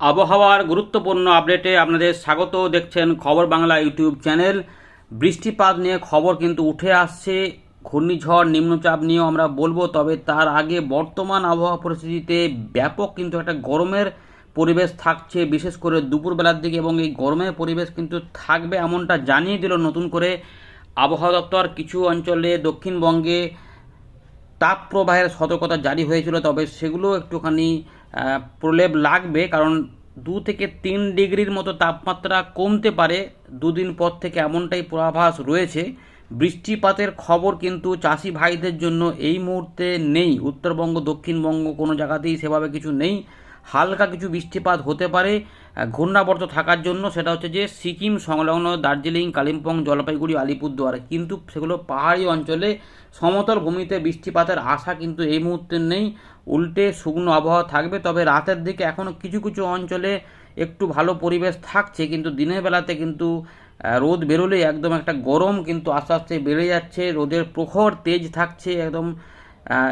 আবহাওয়ার গুরুত্বপূর্ণ আপডেটে আপনাদের স্বাগত। দেখছেন খবর বাংলা ইউটিউব চ্যানেল। বৃষ্টিপাত নিয়ে খবর কিন্তু উঠে আসছে। ঘূর্ণিঝড়, নিম্নচাপ নিয়েও আমরা বলব, তবে তার আগে বর্তমান আবহাওয়া পরিস্থিতিতে ব্যাপক কিন্তু একটা গরমের পরিবেশ থাকছে। বিশেষ করে দুপুরবেলার দিকে এবং এই গরমের পরিবেশ কিন্তু থাকবে এমনটা জানিয়ে দিল নতুন করে আবহাওয়া দপ্তর। কিছু অঞ্চলে দক্ষিণবঙ্গে তাপ প্রবাহের সতর্কতা জারি হয়েছিল, তবে সেগুলো একটুখানি প্রলেপ লাগবে, কারণ দু থেকে তিন ডিগ্রির মতো তাপমাত্রা কমতে পারে। দুদিন পর থেকে এমনটাই পূর্বাভাস রয়েছে। বৃষ্টিপাতের খবর কিন্তু চাষি ভাইদের জন্য এই মুহূর্তে নেই। উত্তরবঙ্গ, দক্ষিণবঙ্গ কোনো জায়গাতেই সেভাবে কিছু নেই। হালকা কিছু বৃষ্টিপাত হতে পারে ঘূর্ণাবর্ত থাকার জন্য। সেটা হচ্ছে যে সিকিম সংলগ্ন দার্জিলিং, কালিম্পং, জলপাইগুড়ি, আলিপুরদুয়ার। কিন্তু সেগুলো পাহাড়ি অঞ্চলে সমতল ভূমিতে বৃষ্টিপাতের আশা কিন্তু এই মুহূর্তে নেই। উল্টে শুকনো আবহাওয়া থাকবে, তবে রাতের দিকে এখনও কিছু কিছু অঞ্চলে একটু ভালো পরিবেশ থাকছে, কিন্তু দিনের বেলাতে কিন্তু রোদ বেরোলেই একদম একটা গরম কিন্তু আস্তে আস্তে বেড়ে যাচ্ছে। রোদের প্রখর তেজ থাকছে একদম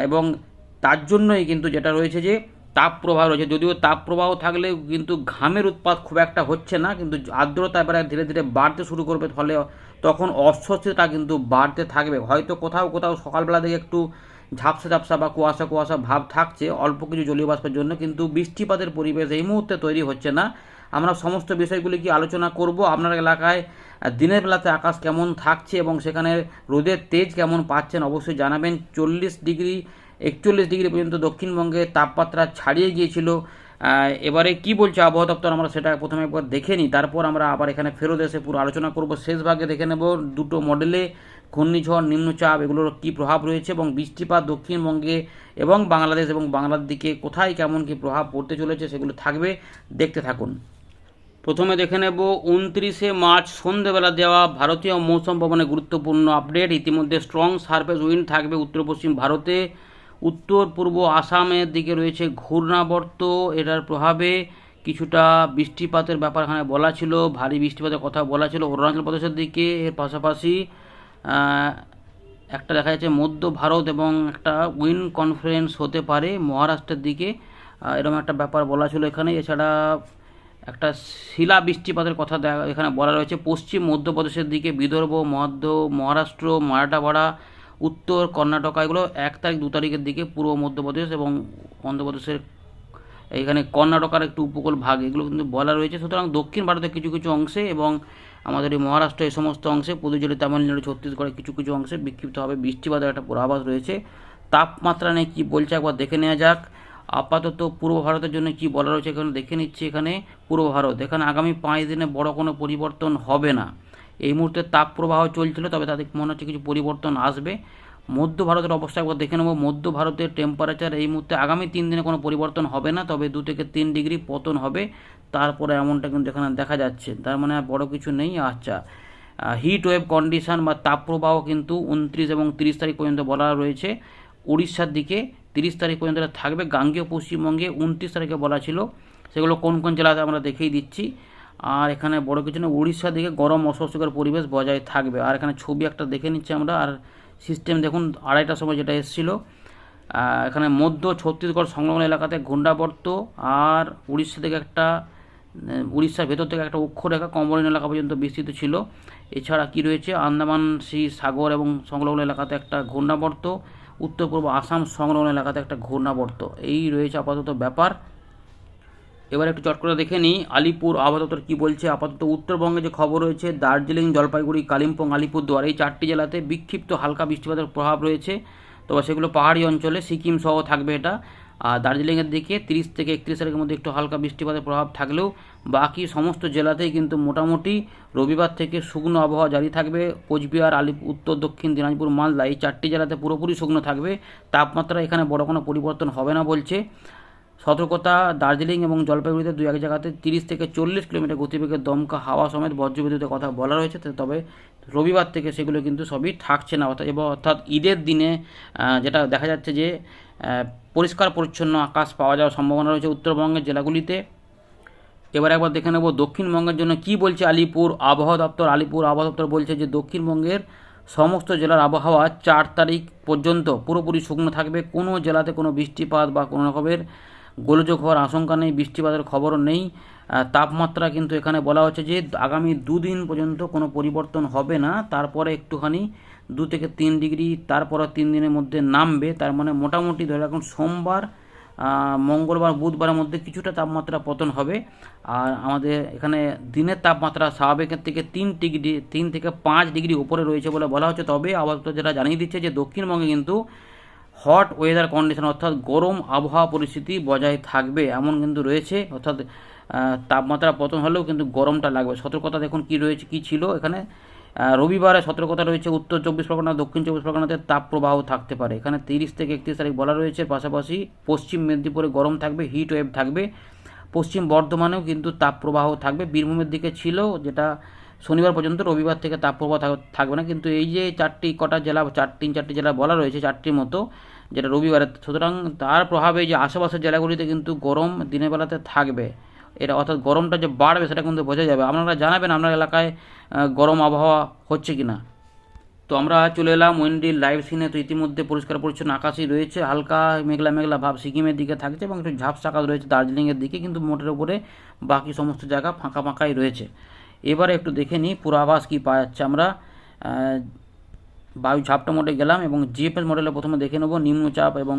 এবং তার জন্যই কিন্তু যেটা রয়েছে যে তাপ প্রবাহ রয়েছে। যদিও তাপ প্রবাহ থাকলেও কিন্তু ঘামের উৎপাত খুব একটা হচ্ছে না, কিন্তু আর্দ্রতা এবারে ধীরে ধীরে বাড়তে শুরু করবে, ফলে তখন অস্বস্তিটা কিন্তু বাড়তে থাকবে। হয়তো কোথাও কোথাও সকালবেলা থেকে একটু ঝাপসা ঝাপসা বা কুয়াশা কুয়াশা ভাব থাকছে, অল্প কিছু জলীয় বাষ্পের জন্য, কিন্তু বৃষ্টিপাতের পরিবেশ এই মুহূর্তে তৈরি হচ্ছে না। আমরা সমস্ত বিষয়গুলি কি আলোচনা করব? আপনার এলাকায় দিনের বেলাতে আকাশ কেমন থাকছে এবং সেখানে রোদের তেজ কেমন পাচ্ছেন অবশ্যই জানাবেন। চল্লিশ ডিগ্রি একচল্লিশ ডিগ্রি পর্যন্ত দক্ষিণবঙ্গে তাপমাত্রা ছাড়িয়ে গিয়েছিল। এবারে কি বলছে আবহাওয়া দপ্তর? আমরা সেটা প্রথমে একবার দেখে নিই। তারপর আমরা আবার এখানে ফেরত এসে পুরো আলোচনা করব। শেষ ভাগে দেখে নেব দুটো মডেলে ঘূর্ণিঝড়, নিম্নচাপ, এগুলোর কী প্রভাব রয়েছে এবং বৃষ্টিপাত দক্ষিণবঙ্গে এবং বাংলাদেশ এবং বাংলার দিকে কোথায় কেমন কী প্রভাব পড়তে চলেছে সেগুলো থাকবে। দেখতে থাকুন। প্রথমে দেখে নেব উনত্রিশে মার্চ সন্ধেবেলা দেওয়া ভারতীয় মৌসুম ভবনে গুরুত্বপূর্ণ আপডেট। ইতিমধ্যে স্ট্রং সার্ফেস উইন্ড থাকবে উত্তর পশ্চিম ভারতে। উত্তর, পূর্ব আসামের দিকে রয়েছে ঘূর্ণাবর্ত। এটার প্রভাবে কিছুটা বৃষ্টিপাতের ব্যাপার এখানে বলা ছিল, ভারী বৃষ্টিপাতের কথা বলা ছিল অরুণাচল প্রদেশের দিকে। এর পাশাপাশি একটা দেখা যাচ্ছে মধ্য ভারত এবং একটা উইন কনফারেন্স হতে পারে মহারাষ্ট্রের দিকে। এরকম একটা ব্যাপার বলা ছিল এখানে। এছাড়া একটা শিলা বৃষ্টিপাতের কথা এখানে বলা রয়েছে, পশ্চিম মধ্যপ্রদেশের দিকে বিদর্ভ, মধ্য মহারাষ্ট্র মারাঠাওয়াড়া উত্তর কর্ণাটকা এগুলো এক তারিখ দু তারিখের দিকে পূর্ব মধ্যপ্রদেশ এবং অন্ধ্রপ্রদেশের এইখানে কর্ণাটকার একটু উপকূল ভাগ, এগুলো কিন্তু বলা রয়েছে। সুতরাং দক্ষিণ ভারতের কিছু কিছু অংশে এবং আমাদের এই মহারাষ্ট্র এই সমস্ত অংশে, পুদুচেরি, তামিলনাড়ু, ছত্তিশগড়ের কিছু কিছু অংশে বিক্ষিপ্তভাবে বৃষ্টিপাতের একটা পূর্বাভাস রয়েছে। তাপমাত্রা নিয়ে কী বলছে একবার দেখে নেওয়া যাক। আপাতত পূর্ব ভারতের জন্য কি বলা রয়েছে এখানে দেখে নিচ্ছি এখানে। পূর্ব ভারত, এখানে আগামী পাঁচ দিনে বড় কোনো পরিবর্তন হবে না। এই মুহূর্তে তাপ প্রবাহ চলছিল, তবে তাদের মনে হচ্ছে কিছু পরিবর্তন আসবে। মধ্য ভারতের অবস্থা একবার দেখে নেব। মধ্য ভারতের টেম্পারেচার এই মুহূর্তে আগামী তিন দিনে কোনো পরিবর্তন হবে না, তবে দু থেকে তিন ডিগ্রি পতন হবে। তারপরে এমনটা কিন্তু এখানে দেখা যাচ্ছে। তার মানে আর বড় কিছু নেই। আচ্ছা হিট ওয়েভ কন্ডিশন বা তাপপ্রবাহ কিন্তু উনত্রিশ এবং তিরিশ তারিখ পর্যন্ত বলা রয়েছে। উড়িষ্যার দিকে তিরিশ তারিখ পর্যন্ত থাকবে। গাঙ্গেয় পশ্চিমবঙ্গে উনত্রিশ তারিখে বলা ছিল। সেগুলো কোন কোন জেলাতে আমরা দেখেই দিচ্ছি। আর এখানে বড় কিছু না উড়িষ্যা দিকে গরম অস্বস্তিকর পরিবেশ বজায় থাকবে। আর এখানে ছবি একটা দেখে নিচ্ছি আমরা, আর সিস্টেম দেখুন আড়াইটার সময় যেটা এসেছিল। এখানে মধ্য ছত্তিশগড় সংলগ্ন এলাকাতে ঘূর্ণাবর্ত আর উড়িষ্যা থেকে একটা উড়িষ্যার ভেতর থেকে একটা অক্ষরেখা কম্বলিন এলাকা পর্যন্ত বিস্তৃত ছিল। এছাড়া কি রয়েছে? আন্দামান, সি, সাগর এবং সংলগ্ন এলাকাতে একটা ঘূর্ণাবর্ত। উত্তর পূর্ব আসাম সংলগ্ন এলাকাতে একটা ঘূর্ণাবর্ত। এই রয়েছে আপাতত ব্যাপার। এবার একটু চট করে দেখে নিই, আলিপুর আবহাওয়া দপ্তর কী বলছে? আপাতত উত্তরবঙ্গে যে খবর রয়েছে, দার্জিলিং, জলপাইগুড়ি, কালিম্পং, আলিপুরদুয়ার, এই চারটি জেলাতে বিক্ষিপ্ত হালকা বৃষ্টিপাতের প্রভাব রয়েছে। তবে সেগুলো পাহাড়ি অঞ্চলে, সিকিম সহ থাকবে এটা। আর দার্জিলিংয়ের দিকে তিরিশ থেকে একত্রিশ তারিখের মধ্যে একটু হালকা বৃষ্টিপাতের প্রভাব থাকলেও বাকি সমস্ত জেলাতেই কিন্তু মোটামুটি রবিবার থেকে শুকনো আবহাওয়া জারি থাকবে। কোচবিহার, আলিপুর, উত্তর, দক্ষিণ, দিনাজপুর, মালদা, এই চারটি জেলাতে পুরোপুরি শুকনো থাকবে। তাপমাত্রা এখানে বড় কোনো পরিবর্তন হবে না বলছে। সতর্কতা, দার্জিলিং এবং জলপাইগুড়িতে দু এক জায়গাতে তিরিশ থেকে চল্লিশ কিলোমিটার গতিবেগের দমকা হাওয়া সমেত বজ্রবিদ্যুতের কথা বলা রয়েছে তবে রবিবার থেকে সেগুলো কিন্তু সবই থাকছে না। অর্থাৎ এবং অর্থাৎ ঈদের দিনে যেটা দেখা যাচ্ছে যে পরিষ্কার পরিচ্ছন্ন আকাশ পাওয়া যাওয়ার সম্ভাবনা রয়েছে উত্তরবঙ্গের জেলাগুলিতে। এবার একবার দেখে নেব দক্ষিণবঙ্গের জন্য কি বলছে আলিপুর আবহাওয়া দপ্তর। আলিপুর আবহাওয়া দপ্তর বলছে যে, দক্ষিণবঙ্গের সমস্ত জেলার আবহাওয়া চার তারিখ পর্যন্ত পুরোপুরি শুকনো থাকবে। কোনো জেলাতে কোনো বৃষ্টিপাত বা কোনো রকমের গোলযোগ হওয়ার আশঙ্কা নেই, বৃষ্টিপাতের খবরও নেই। তাপমাত্রা কিন্তু এখানে বলা হচ্ছে যে আগামী দুদিন পর্যন্ত কোনো পরিবর্তন হবে না। তারপরে একটুখানি দু থেকে তিন ডিগ্রি, তারপরে তিন দিনের মধ্যে নামবে। তার মানে মোটামুটি ধরে রাখুন, সোমবার মঙ্গলবার, বুধবারের মধ্যে কিছুটা তাপমাত্রা পতন হবে। আর আমাদের এখানে দিনের তাপমাত্রা স্বাভাবিকের থেকে তিন ডিগ্রি, তিন থেকে পাঁচ ডিগ্রি উপরে রয়েছে বলে বলা হচ্ছে। তবে আবহাওয়া যেটা জানিয়ে দিচ্ছে যে দক্ষিণবঙ্গে কিন্তু হট ওয়েদার কন্ডিশন, অর্থাৎ গরম আবহাওয়া পরিস্থিতি বজায় থাকবে, এমন কিন্তু রয়েছে, অর্থাৎ তাপমাত্রা পতন হলেও কিন্তু গরমটা লাগবে। সতর্কতা দেখুন কি রয়েছে, কি ছিল এখানে। রবিবারে সতর্কতা রয়েছে, উত্তর চব্বিশ পরগনা, দক্ষিণ চব্বিশ পরগনাতে তাপপ্রবাহ থাকতে পারে। এখানে তিরিশ থেকে একত্রিশ তারিখ বলা রয়েছে, পাশাপাশি পশ্চিম মেদিনীপুরে গরম থাকবে হিট ওয়েভ থাকবে। পশ্চিম বর্ধমানেও কিন্তু তাপপ্রবাহ থাকবে। বীরভূমের দিকে ছিল যেটা শনিবার পর্যন্ত, রবিবার থেকে তাপপ্রবাহ থাকবে না। কিন্তু এই যে চারটি কটা জেলা, চার তিন চারটি জেলা বলা রয়েছে চারটির মতো, যেটা রবিবারে, সুতরাং তার প্রভাবে যে আশেপাশের জেলাগুলিতে কিন্তু গরম দিনের বেলাতে থাকবে। এটা অর্থাৎ গরমটা যে বাড়বে সেটা কিন্তু বোঝা যাবে। আপনারা জানাবেন আপনার এলাকায় গরম আবহাওয়া হচ্ছে কি না তো আমরা চলে এলাম ওয়েন্ডির লাইভ সিনে, তো ইতিমধ্যে পরিষ্কার পরিচ্ছন্ন আকাশই রয়েছে, হালকা মেঘলা মেঘলা ভাব সিকিমের দিকে থাকছে এবং একটু ঝাপসা আকাশ রয়েছে দার্জিলিংয়ের দিকে, কিন্তু মোটের উপরে বাকি সমস্ত জায়গা ফাঁকা ফাঁকাই রয়েছে। এবারে একটু দেখে নিই পূর্বাভাস কী পাওয়া যাচ্ছে আমরা। বায়ু ঝাপটা মোডে গেলাম এবং জিএফএস মডেলে প্রথমে দেখে নেব নিম্নচাপ এবং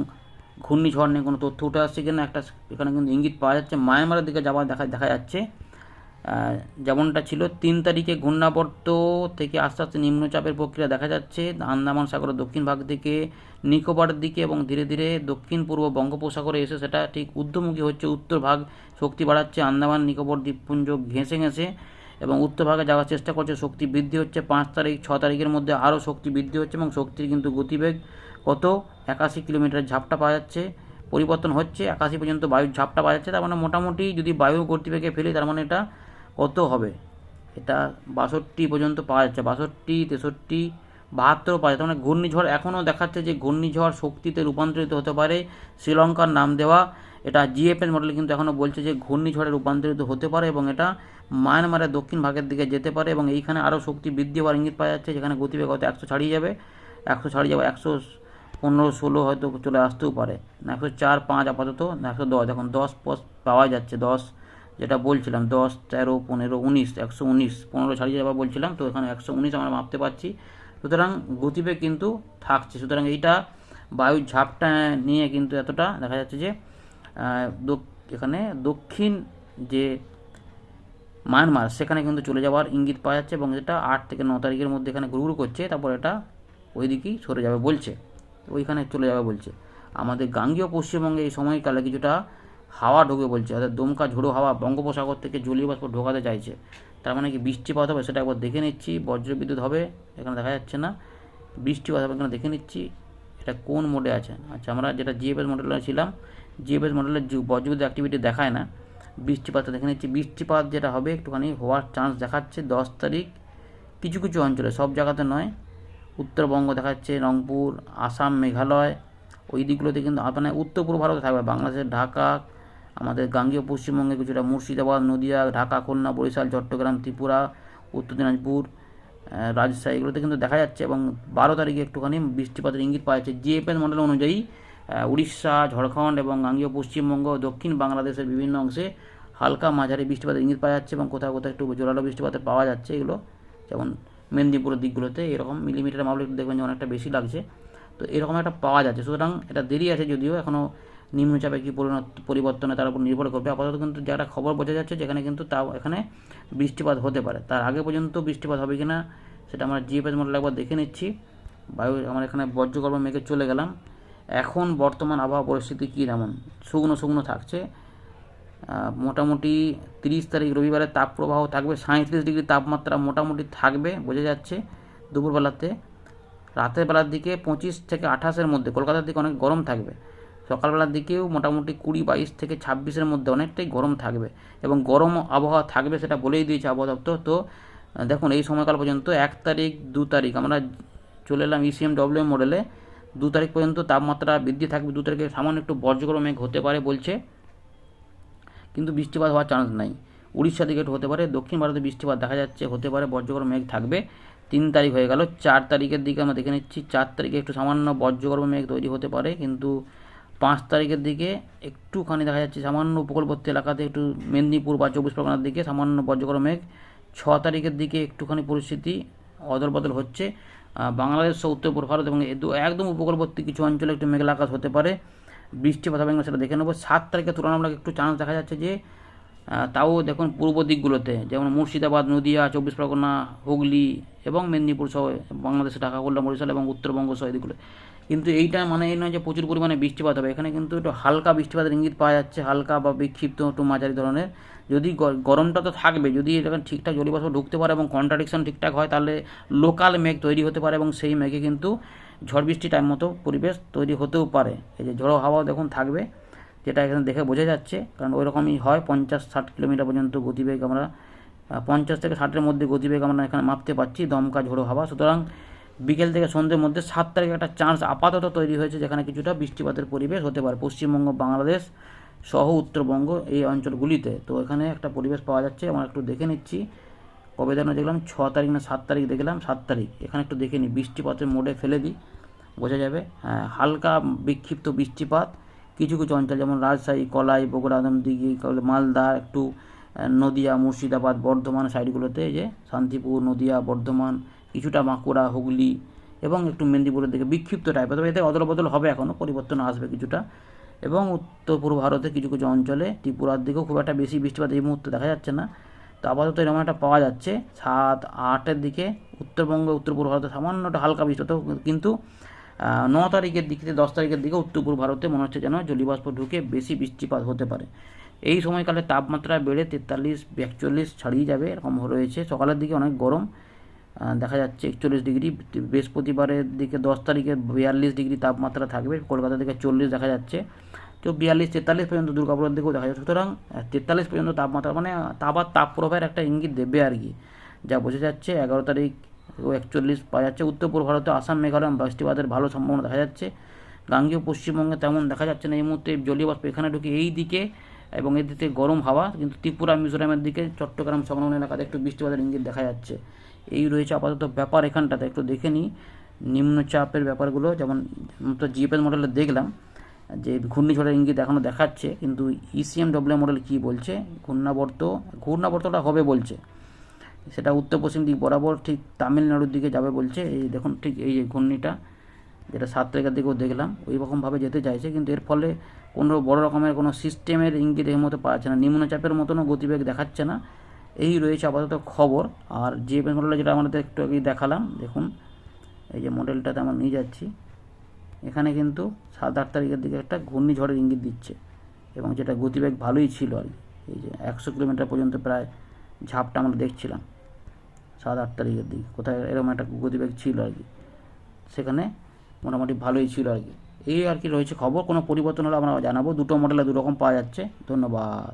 ঘূর্ণিঝড় নিয়ে কোনো তথ্য উঠে আসছে কিনা, একটা এখানে কিন্তু ইঙ্গিত পাওয়া যাচ্ছে, মায়ানমারের দিকে যাওয়া দেখা দেখা যাচ্ছে। যেমনটা ছিল, তিন তারিখে ঘূর্ণাবর্ত থেকে আস্তে আস্তে নিম্নচাপের প্রক্রিয়া দেখা যাচ্ছে। আন্দামান সাগরের দক্ষিণ ভাগ থেকে নিকোবরের দিকে এবং ধীরে ধীরে দক্ষিণ পূর্ব বঙ্গোপসাগরে এসে সেটা ঠিক ঊর্ধ্বমুখী হচ্ছে। উত্তর ভাগ শক্তি বাড়াচ্ছে, আন্দামান, নিকোবর দ্বীপপুঞ্জ ঘেঁষে ঘেঁষে এবং উত্তর ভাগে যাওয়ার চেষ্টা করছে। শক্তি বৃদ্ধি হচ্ছে, পাঁচ তারিখ, ছ তারিখের মধ্যে আরও শক্তি বৃদ্ধি হচ্ছে এবং শক্তির কিন্তু গতিবেগ কত? একাশি কিলোমিটার ঝাপটা পাওয়া যাচ্ছে, পরিবর্তন হচ্ছে। একাশি পর্যন্ত বায়ুর ঝাপটা পাওয়া যাচ্ছে। তার মানে মোটামুটি যদি বায়ু গতিবেগে ফেলি, তার মানে এটা কত হবে? এটা বাষট্টি পর্যন্ত পাওয়া যাচ্ছে। বাষট্টি, তেষট্টি, বাহাত্তরও পাওয়া যাচ্ছে। মানে ঘূর্ণিঝড় এখনও দেখাচ্ছে যে ঘূর্ণিঝড় শক্তিতে রূপান্তরিত হতে পারে শ্রীলঙ্কার নাম দেওয়া। এটা জিএফএস মডেল কিন্তু এখনও বলছে যে ঘূর্ণিঝড়ে রূপান্তরিত হতে পারে এবং এটা মায়ানমারের দক্ষিণ ভাগের দিকে যেতে পারে এবং এইখানে আরও শক্তি বৃদ্ধি হওয়ার ইঙ্গিত পাওয়া যাচ্ছে, যেখানে গতিবেগ হয়তো একশো ছাড়িয়ে যাবে। একশো ছাড়িয়ে যাবে একশো পনেরো, ষোলো হয়তো চলে আসতেও পারে। একশো চার, পাঁচ আপাতত, একশো দশ। এখন দশ পাওয়া যাচ্ছে, দশ যেটা বলছিলাম, দশ, তেরো, পনেরো, উনিশ, একশো উনিশ, পনেরো ছাড়িয়ে যাওয়া বলছিলাম, তো এখানে একশো উনিশ আমরা মাপতে পারছি। সুতরাং গতিবেগ কিন্তু থাকছে। সুতরাং এইটা বায়ুর ঝাপটা নিয়ে কিন্তু এতটা দেখা যাচ্ছে যে এখানে দক্ষিণ যে মায়ানমার, সেখানে কিন্তু চলে যাওয়ার ইঙ্গিত পাওয়া যাচ্ছে এবং এটা আট থেকে ন তারিখের মধ্যে এখানে ঘুরঘুর করছে, তারপর এটা ওই দিকেই সরে যাবে বলছে, ওইখানে চলে যাবে বলছে। আমাদের গাঙ্গীয় পশ্চিমবঙ্গে এই সময়কালে কিছুটা হাওয়া ঢুকে বলছে, অর্থাৎ দমকা ঝোড়ো হাওয়া বঙ্গোপসাগর থেকে জলীয় বাষ্প ঢোকাতে চাইছে। তার মানে কি বৃষ্টিপাত হবে সেটা একবার দেখে নিচ্ছি, বজ্রবিদ্যুৎ হবে, এখানে দেখা যাচ্ছে না। বৃষ্টিপাত হবে এখানে দেখে নিচ্ছি, এটা কোন মোডে আছে? আচ্ছা আমরা যেটা জিএফএস মডেলে ছিলাম জিএফএস মডেলের বজ্রবিদ্যুৎ অ্যাক্টিভিটি দেখায় না বৃষ্টিপাতটা দেখে নিচ্ছি বৃষ্টিপাত যেটা হবে একটুখানি হওয়ার চান্স দেখাচ্ছে দশ তারিখ কিছু কিছু অঞ্চলে, সব জায়গাতে নয়। উত্তরবঙ্গ দেখাচ্ছে, রংপুর, আসাম, মেঘালয়, ওই দিকগুলোতে কিন্তু মানে উত্তর পূর্ব ভারতে থাকবে বাংলাদেশের ঢাকা আমাদের গাঙ্গীয় পশ্চিমবঙ্গে কিছুটা মুর্শিদাবাদ, নদিয়া, ঢাকা, খুলনা, বরিশাল, চট্টগ্রাম, ত্রিপুরা, উত্তর দিনাজপুর রাজশাহী, এগুলোতে কিন্তু দেখা যাচ্ছে এবং বারো তারিখে একটুখানি বৃষ্টিপাতের ইঙ্গিত পাওয়া যাচ্ছে। জিএফএস মডেল অনুযায়ী উড়িষ্যা, ঝাড়খণ্ড এবং গাঙ্গীয় পশ্চিমবঙ্গ, দক্ষিণ বাংলাদেশের বিভিন্ন অংশে হালকা মাঝারি বৃষ্টিপাতের ইঙ্গিত পাওয়া যাচ্ছে এবং কোথাও কোথাও একটু জোরালো বৃষ্টিপাতের পাওয়া যাচ্ছে এগুলো। যেমন মেদিনীপুরের দিকগুলোতে এরকম মিলিমিটার মাপলে একটু দেখবেন যে অনেকটা বেশি লাগছে। তো এরকম একটা পাওয়া যাচ্ছে। সুতরাং এটা দেরি আছে যদিও এখনও নিম্নচাপে কী পরিবর্তনে তার উপর নির্ভর করবে। আপাতত কিন্তু যেটা খবর বোঝা যাচ্ছে যেখানে কিন্তু তাও এখানে বৃষ্টিপাত হতে পারে। তার আগে পর্যন্ত বৃষ্টিপাত হবে কি না সেটা আমরা জিএফএস মডেল একবার দেখে নিচ্ছি। বায়ু, আমার এখানে বজ্রগর্ভ মেঘে চলে গেলাম। এখন বর্তমান আবহাওয়া পরিস্থিতি কী তেমন? শুকনো শুকনো থাকছে। মোটামুটি তিরিশ তারিখ রবিবারে তাপপ্রবাহ থাকবে সাঁত্রিশ ডিগ্রি তাপমাত্রা মোটামুটি থাকবে, বোঝা যাচ্ছে দুপুরবেলাতে। রাতের বেলার দিকে পঁচিশ থেকে আঠাশের মধ্যে, কলকাতার দিকে অনেক গরম থাকবে। সকালবেলার দিকেও মোটামুটি কুড়ি বাইশ থেকে ছাব্বিশের মধ্যে অনেকটাই গরম থাকবে এবং গরম আবহাওয়া থাকবে সেটা বলেই দিয়েছে আবহাওয়া দপ্তর। তো, দেখুন, এই সময়কাল পর্যন্ত এক তারিখ, দু তারিখ, আমরা চলে এলাম ইসিএম ডব্লিউ মডেলে দু তারিখ পর্যন্ত তাপমাত্রা বৃদ্ধি থাকবে, দু তারিখে সামান্য একটু বজ্রগর্ভ মেঘ হতে পারে বলছে। কিন্তু বৃষ্টিপাত হওয়ার চান্স নাই। উড়িষ্যা দিকে হতে পারে, দক্ষিণ ভারতে বৃষ্টিপাত দেখা যাচ্ছে, হতে পারে বজ্রগর্ভ মেঘ থাকবে। তিন তারিখ হয়ে গেল, চার তারিখের দিকে আমরা দেখে নিচ্ছি, চার তারিখে একটু সামান্য বজ্রগর্ভ মেঘ তৈরি হতে পারে, কিন্তু পাঁচ তারিখের দিকে একটুখানি দেখা যাচ্ছে সামান্য উপকূলবর্তী এলাকাতে একটু মেদিনীপুর বা চব্বিশ পরগনার দিকে সামান্য বজ্রক্রমেঘ মেঘ। ছ তারিখের দিকে একটুখানি পরিস্থিতি অদল বদল হচ্ছে বাংলাদেশ, উত্তর পূর্ব ভারত এবং একদম উপকূলবর্তী কিছু অঞ্চলে একটু মেঘলা আকাশ হতে পারে। বৃষ্টিপাত হবে সেটা দেখে নেব। সাত তারিখে তুলনামূলক একটু চান্স দেখা যাচ্ছে যে তাও দেখুন পূর্ব দিকগুলোতে, যেমন মুর্শিদাবাদ, নদিয়া, চব্বিশ পরগনা, হুগলি এবং মেদিনীপুর সহ বাংলাদেশে ঢাকা খুলনা বরিশাল এবং উত্তরবঙ্গ সহ এদিকগুলো। কিন্তু এইটা মানে এই নয় যে প্রচুর পরিমাণে বৃষ্টিপাত হবে। এখানে কিন্তু একটু হালকা বৃষ্টিপাতের ইঙ্গিত পাওয়া যাচ্ছে, হালকা বা বিক্ষিপ্ত একটু মাঝারি ধরনের। যদি গরমটা তো থাকবে, যদি এটা ঠিকঠাক জলীয়বাষ্প ঢুকতে পারে এবং কন্ট্রাডিকশন ঠিকঠাক হয়, তাহলে লোকাল মেঘ তৈরি হতে পারে এবং সেই মেঘে কিন্তু ঝড় বৃষ্টি টাইম মতো পরিবেশ তৈরি হতেও পারে। এই যে ঝড়ো হাওয়াও দেখুন থাকবে। যেটা এখানে দেখে বোঝা যাচ্ছে কারণ ওই রকমই হয় পঞ্চাশ ষাট কিলোমিটার পর্যন্ত গতিবেগ আমরা পঞ্চাশ থেকে ষাটের মধ্যে গতিবেগ আমরা এখানে মাপতে পারছি দমকা ঝোড়ো হাওয়া। সুতরাং বিকেল থেকে সন্ধ্যের মধ্যে সাত তারিখে একটা চান্স আপাতত তৈরি হয়েছে যেখানে কিছুটা বৃষ্টিপাতের পরিবেশ হতে পারে। পশ্চিমবঙ্গ বাংলাদেশ সহ উত্তরবঙ্গ এই অঞ্চলগুলিতে। তো এখানে একটা পরিবেশ পাওয়া যাচ্ছে আমরা একটু দেখে নিচ্ছি। কবে যেন দেখলাম ছ তারিখ না সাত তারিখ দেখলাম সাত তারিখ। এখানে একটু দেখে নিই বৃষ্টিপাতের মোডে ফেলে দিই বোঝা যাবে। হ্যাঁ, হালকা বিক্ষিপ্ত বৃষ্টিপাত কিছু কিছু অঞ্চল, যেমন রাজশাহী, কলাই, বগুড়া, আদমদিঘি মালদা, একটু নদিয়া, মুর্শিদাবাদ, বর্ধমান সাইডগুলোতে যে শান্তিপুর, নদিয়া, বর্ধমান, কিছুটা বাঁকুড়া, হুগলি এবং একটু মেদিনীপুরের দিকে বিক্ষিপ্ত টাইপের তবে এতে অদল বদল হবে এখনও পরিবর্তন আসবে কিছুটা। এবং উত্তর পূর্ব ভারতের কিছু কিছু অঞ্চলে ত্রিপুরার দিকেও খুব একটা বেশি বৃষ্টিপাত এই মুহূর্তে দেখা যাচ্ছে না। তো আপাতত এরকম একটা পাওয়া যাচ্ছে, সাত, আটের দিকে উত্তরবঙ্গ, উত্তর পূর্ব ভারতে সামান্য একটা হালকা বৃষ্টি হতো, কিন্তু ন তারিখের দিক থেকে দশ তারিখের দিকে উত্তর পূর্ব ভারতে মনে হচ্ছে যেন জলীয়বাষ্প ঢুকে বেশি বৃষ্টিপাত হতে পারে। এই সময়কালে তাপমাত্রা বেড়ে তেতাল্লিশ একচল্লিশ ছাড়িয়ে যাবে, এরকম রয়েছে। সকালের দিকে অনেক গরম দেখা যাচ্ছে একচল্লিশ ডিগ্রি, বৃহস্পতিবারের দিকে দশ তারিখে বিয়াল্লিশ ডিগ্রি তাপমাত্রা থাকবে, কলকাতা থেকে চল্লিশ দেখা যাচ্ছে। তো বিয়াল্লিশ, তেতাল্লিশ পর্যন্ত দুর্গাপুরের দিকেও দেখা যাচ্ছে। সুতরাং তেতাল্লিশ পর্যন্ত তাপমাত্রা মানে আবার তাপ প্রবাহের একটা ইঙ্গিত দেবে আর কি। যা বোঝা যাচ্ছে এগারো তারিখ ও একচল্লিশ পাওয়া যাচ্ছে। উত্তর পূর্ব ভারতে আসাম, মেঘালয় বৃষ্টিপাতের ভালো সম্ভাবনা দেখা যাচ্ছে। গাঙ্গীয় পশ্চিমবঙ্গে তেমন দেখা যাচ্ছে না। এই মুহূর্তে জলীয় বাষ্প এখানে ঢুকে এই দিকে এবং এর দিকে গরম হাওয়া, কিন্তু ত্রিপুরা, মিজোরামের দিকে চট্টগ্রাম, সংলগ্ন এলাকাতে একটু বৃষ্টিপাতের ইঙ্গিত দেখা যাচ্ছে। এই রয়েছে আপাতত ব্যাপার এখানটাতে। একটু দেখে নিই নিম্নচাপের ব্যাপারগুলো। যেমন তো জিএপএস মডেলে দেখলাম যে ঘূর্ণিঝড়ের ইঙ্গিত এখনও দেখাচ্ছে, কিন্তু ইসিএম ডব্লিউ মডেল কী বলছে? ঘূর্ণাবর্ত, ঘূর্ণাবর্তটা হবে বলছে। সেটা উত্তর পশ্চিম দিক বরাবর ঠিক তামিলনাড়ুর দিকে যাবে বলছে। এই দেখুন ঠিক এই যে ঘূর্ণিটা, যেটা সাত তারিখের দিকেও দেখলাম ওই রকমভাবে যেতে চাইছে, কিন্তু এর ফলে কোনো বড় রকমের কোনো সিস্টেমের ইঙ্গিত এর মতো পাওয়া যাচ্ছে না। নিম্নচাপের মতনও গতিবেগ দেখাচ্ছে না। এই রয়েছে আপাতত খবর। আর যে মডেলটা যেটা আমাদের একটু আগেই দেখালাম, দেখুন, এই যে মডেলটাতে আমরা নিয়ে যাচ্ছি। এখানে কিন্তু সাত আট তারিখের দিকে একটা ঘূর্ণিঝড়ের ইঙ্গিত দিচ্ছে এবং যেটা গতিবেগ ভালোই ছিল আর কি। এই যে একশো কিলোমিটার পর্যন্ত প্রায় ঝাপটা আমরা দেখছিলাম। সাত আট তারিখের দিকে। কোথায় এরকম একটা গতিবেগ ছিল আর কি। সেখানে মোটামুটি ভালোই ছিল আর কি। এই আর কি রয়েছে খবর। কোনো পরিবর্তন হলে আমরা জানাব। দুটো মডেলে দু রকম পাওয়া যাচ্ছে। ধন্যবাদ।